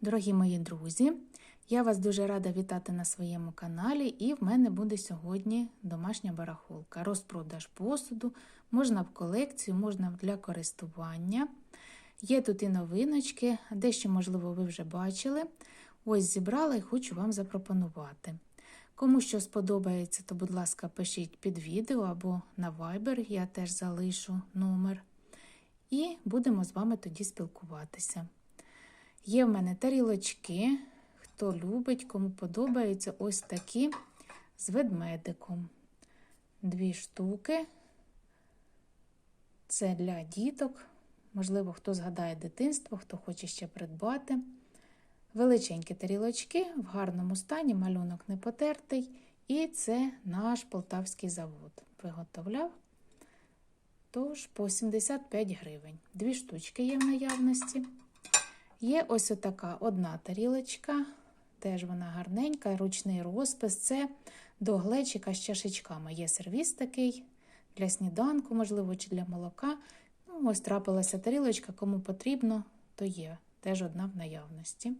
Дорогі мої друзі, я вас дуже рада вітати на своєму каналі, і в мене буде сьогодні домашня барахолка. Розпродаж посуду, можна в колекцію, можна для користування. Є тут і новиночки, дещо, можливо, ви вже бачили. Ось зібрала і хочу вам запропонувати. Кому що сподобається, то, будь ласка, пишіть під відео або на Viber, я теж залишу номер. І будемо з вами тоді спілкуватися. Є в мене тарілочки, хто любить, кому подобаються ось такі з ведмедиком. Дві штуки. Це для діток. Можливо, хто згадає дитинство, хто хоче ще придбати. Величенькі тарілочки в гарному стані, малюнок не потертий. І це наш полтавський завод виготовляв. Тож по 75 гривень. Дві штучки є в наявності. Є ось така одна тарілочка, теж вона гарненька, ручний розпис. Це до глечика з чашечками. Є сервіс такий для сніданку, можливо, чи для молока. Ну, Ось трапилася тарілочка, кому потрібно, то є теж одна в наявності.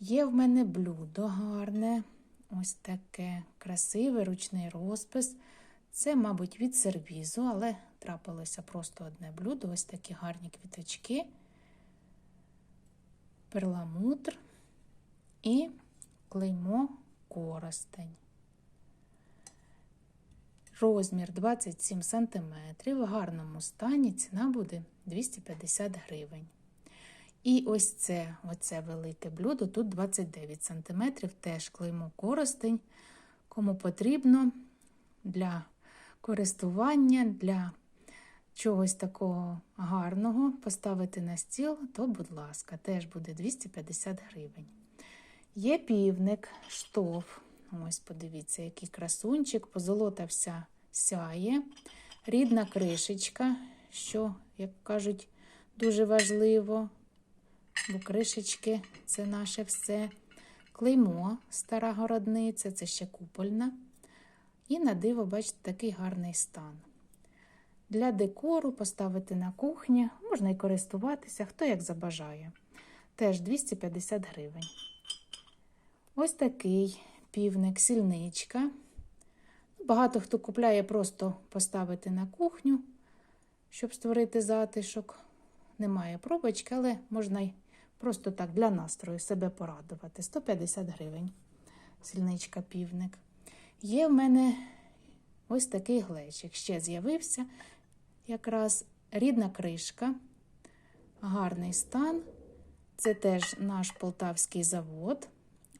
Є в мене блюдо гарне, ось таке красивий ручний розпис. Це, мабуть, від сервізу, але трапилося просто одне блюдо, ось такі гарні квіточки перламутр і клеймо коростень. Розмір 27 см, в гарному стані ціна буде 250 гривень. І ось це оце велике блюдо, тут 29 см, теж клеймо коростень. Кому потрібно для користування, для чогось такого гарного поставити на стіл, то, будь ласка, теж буде 250 гривень. Є півник, штоф. Ось, подивіться, який красунчик, позолота вся сяє. Рідна кришечка, що, як кажуть, дуже важливо, бо кришечки це наше все. Клеймо, стара городниця, це ще купольна. І на диво, бачите, такий гарний стан. Для декору поставити на кухні, можна і користуватися, хто як забажає. Теж 250 гривень. Ось такий півник, сільничка. Багато хто купляє просто поставити на кухню, щоб створити затишок. Немає пробочки, але можна й просто так для настрою себе порадувати. 150 гривень. Сільничка півник. Є в мене ось такий глечик. Ще з'явився якраз рідна кришка, гарний стан. Це теж наш полтавський завод.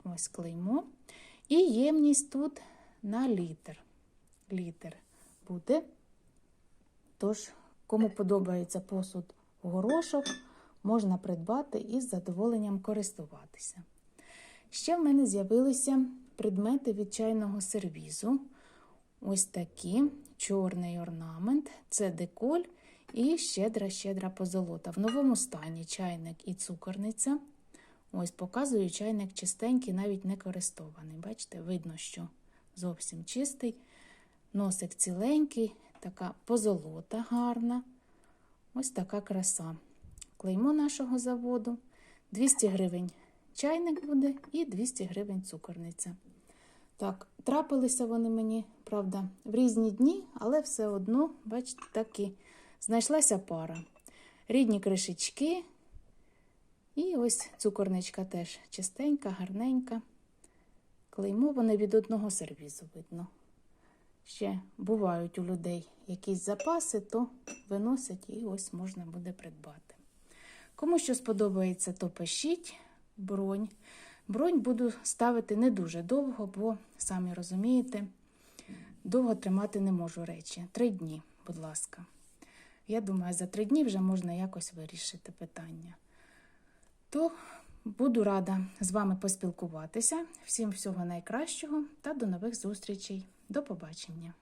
Ось клеймо. І ємність тут на літр. Літр буде. Тож, кому подобається посуд горошок, можна придбати і з задоволенням користуватися. Ще в мене з'явилися предмети від чайного сервізу. Ось такі чорний орнамент, це деколь і щедра-щедра позолота. В новому стані чайник і цукорниця. Ось показую чайник чистенький, навіть не користований. Бачите, видно, що зовсім чистий. Носик ціленький, така позолота гарна. Ось така краса. Клеймо нашого заводу. 200 гривень чайник буде і 200 гривень цукорниця. Так, трапилися вони мені, правда, в різні дні, але все одно, бачите, таки знайшлася пара. Рідні кришечки. І ось цукорничка теж чистенька, гарненька. Клеймо вони від одного сервізу видно. Ще бувають у людей якісь запаси, то виносять і ось можна буде придбати. Кому що сподобається, то пишіть бронь. Бронь буду ставити не дуже довго, бо, самі розумієте, довго тримати не можу речі. Три дні, будь ласка. Я думаю, за три дні вже можна якось вирішити питання. То буду рада з вами поспілкуватися. Всім всього найкращого та до нових зустрічей. До побачення!